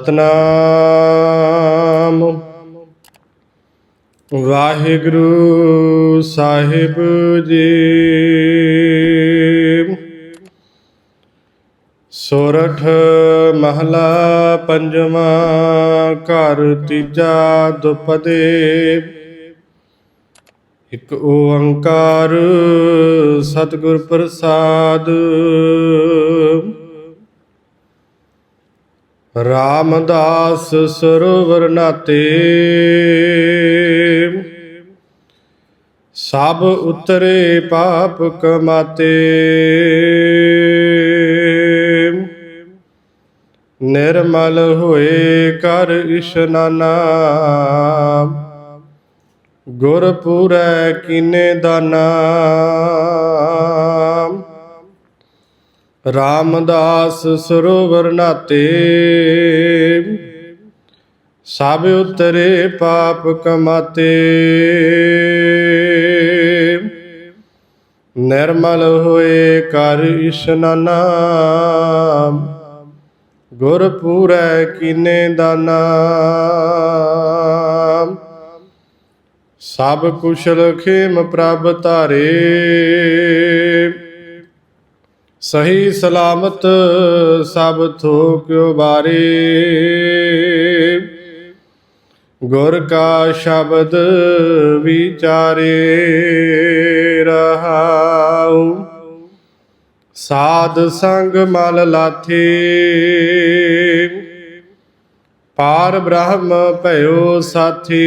ਸਤਨਾਮ। ਵਾਹਿਗੁਰੂ ਸਾਹਿਬ ਜੀ। ਸੋਰਠ ਮਹਲਾ ਪੰਜਵਾਂ ਘਰ ਤੀਜਾ ਦੁਪਦੇ। ਇਕ ਓੰਕਾਰ ਸਤਿਗੁਰ ਪ੍ਰਸਾਦ। ਰਾਮਦਾਸ ਸਰੋਵਰ ਨਾਤੇ। ਸਭ ਉਤਰੇ ਪਾਪ ਕਮਾਤੇ। ਨਿਰਮਲ ਹੋਏ ਕਰ ਇਸ਼ਨਾਨਾ ਗੁਰਪੁਰੈ ਕਿਨੇ ਕੀਨੇ ਦਾਨਾ। ਰਾਮਦਾਸ ਸਰੋਵਰ ਨਾਤੇ। ਸਭ ਉਤਰੇ ਪਾਪ ਕਮਾਤੇ। ਨਿਰਮਲ ਹੋਏ ਕਰ ਇਸ਼ਨਾਨਾ ਗੁਰ ਪੂਰੈ ਕੀਨੇ ਦਾਨਾ। ਸਭ ਕੁਸ਼ਲ ਖੇਮ ਪ੍ਰਭ ਧਾਰੇ। ਸਹੀ ਸਲਾਮਤ ਸਭ ਥੋਕਿਓ ਬਾਰੇ ਗੁਰ ਕਾ ਸ਼ਬਦ ਵਿਚਾਰੇ ਰਹਾਉ। ਸਾਧ ਸੰਗ ਮਲ ਲਾਥੀ। ਪਾਰ ਬ੍ਰਹਮ ਭਇਓ ਸਾਥੀ।